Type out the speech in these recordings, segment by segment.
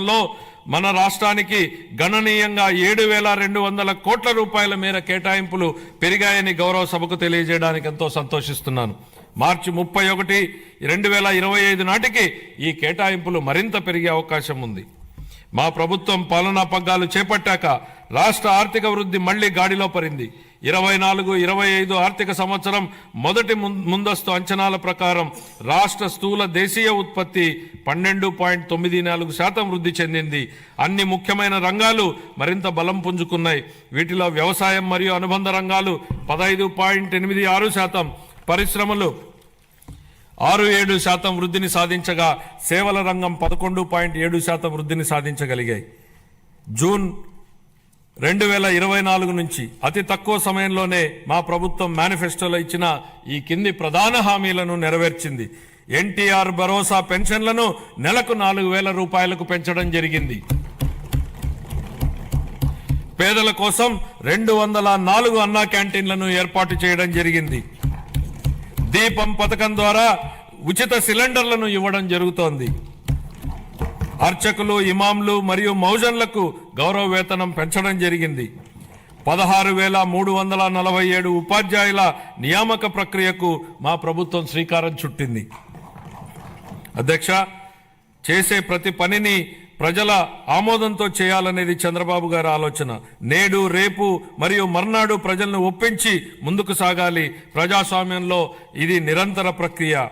లో మన రాష్ట్రానికి గణనీయంగా ఏడు వేల రెండు వందల కోట్ల రూపాయల మేర కేటాయింపులు పెరిగాయని గౌరవ సభకు తెలియజేయడానికి ఎంతో సంతోషిస్తున్నాను. మార్చి ముప్పై ఒకటి రెండు వేల ఇరవై ఐదు నాటికి ఈ కేటాయింపులు మరింత పెరిగే అవకాశం ఉంది. మా ప్రభుత్వం పాలనా పగ్గాలు చేపట్టాక రాష్ట్ర ఆర్థిక వృద్ధి మళ్ళీ గాడిలో పరింది. ఇరవై నాలుగు ఇరవై ఐదు ఆర్థిక సంవత్సరం మొదటి ముందస్తు అంచనాల ప్రకారం రాష్ట్ర స్థూల దేశీయ ఉత్పత్తి పన్నెండు పాయింట్ తొమ్మిది నాలుగు శాతం వృద్ధి చెందింది. అన్ని ముఖ్యమైన రంగాలు మరింత బలం పుంజుకున్నాయి. వీటిలో వ్యవసాయం మరియు అనుబంధ రంగాలు పదహైదు పాయింట్ ఎనిమిది ఆరు శాతం. పరిశ్రమలు ఆరు ఏడు శాతం వృద్ధిని సాధించగా సేవల రంగం పదకొండు పాయింట్ ఏడు శాతం వృద్ధిని సాధించగలిగాయి. జూన్ రెండు వేల ఇరవై నాలుగు నుంచి అతి తక్కువ సమయంలోనే మా ప్రభుత్వం మేనిఫెస్టోలో ఇచ్చిన ఈ కింది ప్రధాన హామీలను నెరవేర్చింది. ఎన్టీఆర్ భరోసా పెన్షన్లను నెలకు నాలుగు వేల రూపాయలకు పెంచడం జరిగింది. పేదల కోసం రెండు వందల నాలుగు అన్నా క్యాంటీన్లను ఏర్పాటు చేయడం జరిగింది. దీపం పథకం ద్వారా ఉచిత సిలిండర్లను ఇవ్వడం జరుగుతోంది. అర్చకులు ఇమాంలు మరియు మౌజన్లకు గౌరవ వేతనం పెంచడం జరిగింది. పదహారు వేల మూడు వందల నలభై ఏడు ఉపాధ్యాయుల నియామక ప్రక్రియకు మా ప్రభుత్వం శ్రీకారం చుట్టింది. అధ్యక్ష చేసే ప్రతి పనిని ప్రజల ఆమోదంతో చేయాలనేది చంద్రబాబు గారి ఆలోచన. నేడు రేపు మరియు మర్నాడు ప్రజలను ఒప్పించి ముందుకు సాగాలి. ప్రజాస్వామ్యంలో ఇది నిరంతర ప్రక్రియ.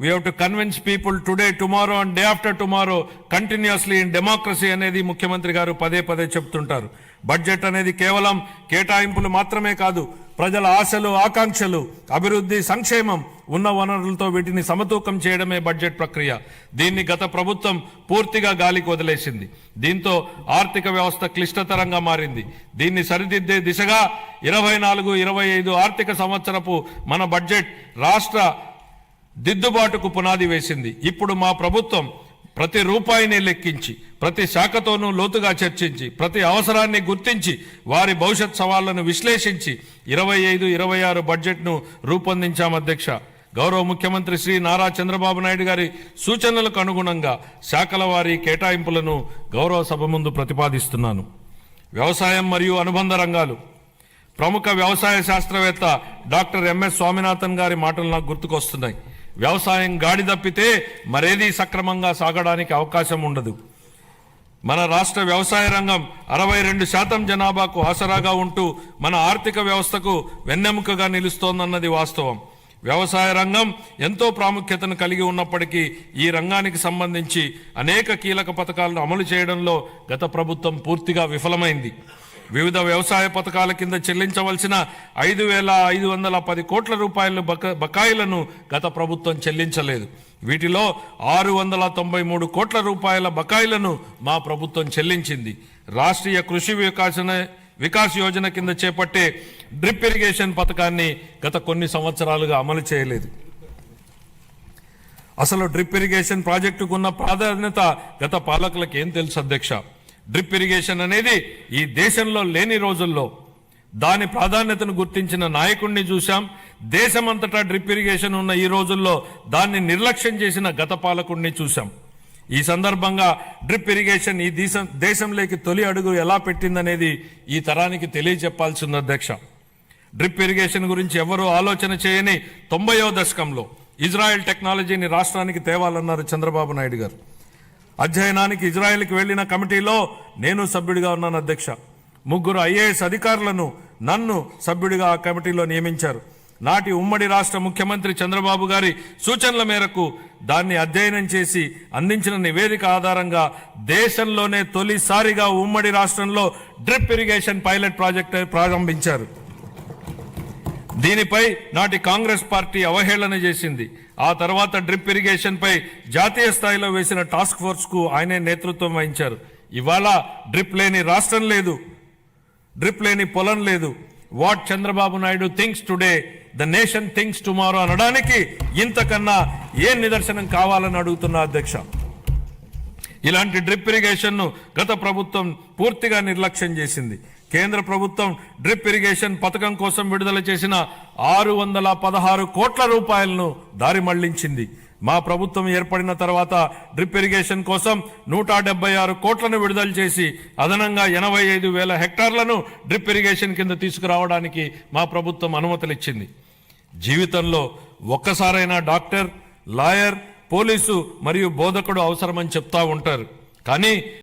We have to convince people today tomorrow and day after tomorrow continuously in democracy అనేది ముఖ్యమంత్రి గారు పదే పదే చెప్తుంటారు. బడ్జెట్ అనేది కేవలం కేటాయింపులు మాత్రమే కాదు ప్రజల ఆశలు ఆకాంక్షలు అభివృద్ధి సంక్షేమం ఉన్న వనరులతో వీటిని సమతూకం చేయడమే బడ్జెట్ ప్రక్రియ. దీన్ని గత ప్రభుత్వం పూర్తిగా గాలికి వదిలేసింది. దీంతో ఆర్థిక వ్యవస్థ క్లిష్టతరంగా మారింది. దీన్ని సరిదిద్దే దిశగా ఇరవై నాలుగు ఇరవై ఐదు ఆర్థిక సంవత్సరపు మన బడ్జెట్ రాష్ట్ర దిద్దుబాటుకు పునాది వేసింది. ఇప్పుడు మా ప్రభుత్వం ప్రతి రూపాయిని లెక్కించి ప్రతి శాఖతోనూ లోతుగా చర్చించి ప్రతి అవసరాన్ని గుర్తించి వారి భవిష్యత్ సవాళ్ళను విశ్లేషించి ఇరవై ఐదు ఇరవై ఆరు బడ్జెట్ను రూపొందించాం అధ్యక్ష. గౌరవ ముఖ్యమంత్రి శ్రీ నారా చంద్రబాబు నాయుడు గారి సూచనలకు అనుగుణంగా శాఖల వారి కేటాయింపులను గౌరవ సభ ముందు ప్రతిపాదిస్తున్నాను. వ్యవసాయం మరియు అనుబంధ రంగాలు. ప్రముఖ వ్యవసాయ శాస్త్రవేత్త డాక్టర్ ఎంఎస్ స్వామినాథన్ గారి మాటలు నాకు గుర్తుకొస్తున్నాయి. వ్యవసాయం గాడి తప్పితే మరేదీ సక్రమంగా సాగడానికి అవకాశం ఉండదు. మన రాష్ట్ర వ్యవసాయ రంగం అరవై రెండు శాతం జనాభాకు ఆసరాగా ఉంటూ మన ఆర్థిక వ్యవస్థకు వెన్నెముకగా నిలుస్తోందన్నది వాస్తవం. వ్యవసాయ రంగం ఎంతో ప్రాముఖ్యతను కలిగి ఉన్నప్పటికీ ఈ రంగానికి సంబంధించి అనేక కీలక పథకాలను అమలు చేయడంలో గత ప్రభుత్వం పూర్తిగా విఫలమైంది. వివిధ వ్యవసాయ పథకాల కింద చెల్లించవలసిన ఐదు వేల ఐదు వందల పది కోట్ల రూపాయల బక బకాయిలను గత ప్రభుత్వం చెల్లించలేదు. వీటిలో ఆరు వందల తొంభై మూడు కోట్ల రూపాయల బకాయిలను మా ప్రభుత్వం చెల్లించింది. రాష్ట్రీయ కృషి వికాసన వికాస్ యోజన కింద చేపట్టే డ్రిప్ ఇరిగేషన్ పథకాన్ని గత కొన్ని సంవత్సరాలుగా అమలు చేయలేదు. అసలు డ్రిప్ ఇరిగేషన్ ప్రాజెక్టుకున్న ప్రాధాన్యత గత పాలకులకు ఏం తెలుసు అధ్యక్ష? డ్రిప్ ఇరిగేషన్ అనేది ఈ దేశంలో లేని రోజుల్లో దాని ప్రాధాన్యతను గుర్తించిన నాయకుడిని చూశాం. దేశమంతటా డ్రిప్ ఇరిగేషన్ ఉన్న ఈ రోజుల్లో దాన్ని నిర్లక్ష్యం చేసిన గత పాలకుడిని చూశాం. ఈ సందర్భంగా డ్రిప్ ఇరిగేషన్ ఈ దేశం దేశంలోకి తొలి అడుగు ఎలా పెట్టిందనేది ఈ తరానికి తెలియజెప్పాల్సింది అధ్యక్ష. డ్రిప్ ఇరిగేషన్ గురించి ఎవరూ ఆలోచన చేయని తొంభయో దశకంలో ఇజ్రాయెల్ టెక్నాలజీని రాష్ట్రానికి తేవాలన్నారు చంద్రబాబు నాయుడు గారు. అధ్యయనానికి ఇజ్రాయెల్కి వెళ్ళిన కమిటీలో నేను సభ్యుడిగా ఉన్నాను అధ్యక్ష. ముగ్గురు ఐఏఎస్ అధికారులను నన్ను సభ్యుడిగా ఆ కమిటీలో నియమించారు. నాటి ఉమ్మడి రాష్ట్ర ముఖ్యమంత్రి చంద్రబాబు గారి సూచనల మేరకు దాన్ని అధ్యయనం చేసి అందించిన నివేదిక ఆధారంగా దేశంలోనే తొలిసారిగా ఉమ్మడి రాష్ట్రంలో డ్రిప్ ఇరిగేషన్ పైలట్ ప్రాజెక్టు ప్రారంభించారు. దీనిపై నాటి కాంగ్రెస్ పార్టీ అవహేళన చేసింది. ఆ తర్వాత డ్రిప్ ఇరిగేషన్ పై జాతీయ స్థాయిలో వేసిన టాస్క్ ఫోర్స్కు ఆయనే నేతృత్వం వహించారు. ఇవాళ డ్రిప్ లేని రాష్ట్రం లేదు. డ్రిప్ లేని పొలం లేదు. What Chandrababu Naidu things today the nation things tomorrow అనడానికి ఇంతకన్నా ఏ నిదర్శనం కావాలని అడుగుతున్నా అధ్యక్ష? ఇలాంటి డ్రిప్ ఇరిగేషన్ను గత ప్రభుత్వం పూర్తిగా నిర్లక్ష్యం చేసింది. కేంద్ర ప్రభుత్వం డ్రిప్ ఇరిగేషన్ పథకం కోసం విడుదల చేసిన ఆరు వందల పదహారు కోట్ల రూపాయలను దారి మళ్ళించింది. మా ప్రభుత్వం ఏర్పడిన తర్వాత డ్రిప్ ఇరిగేషన్ కోసం నూట డెబ్బై ఆరు కోట్లను విడుదల చేసి అదనంగా ఎనభై ఐదు వేల హెక్టార్లను డ్రిప్ ఇరిగేషన్ కింద తీసుకురావడానికి మా ప్రభుత్వం అనుమతులు ఇచ్చింది జీవితంలో ఒక్కసారైనా డాక్టర్ లాయర్ పోలీసు మరియు బోధకుడు అవసరమని చెప్తా ఉంటారు. కానీ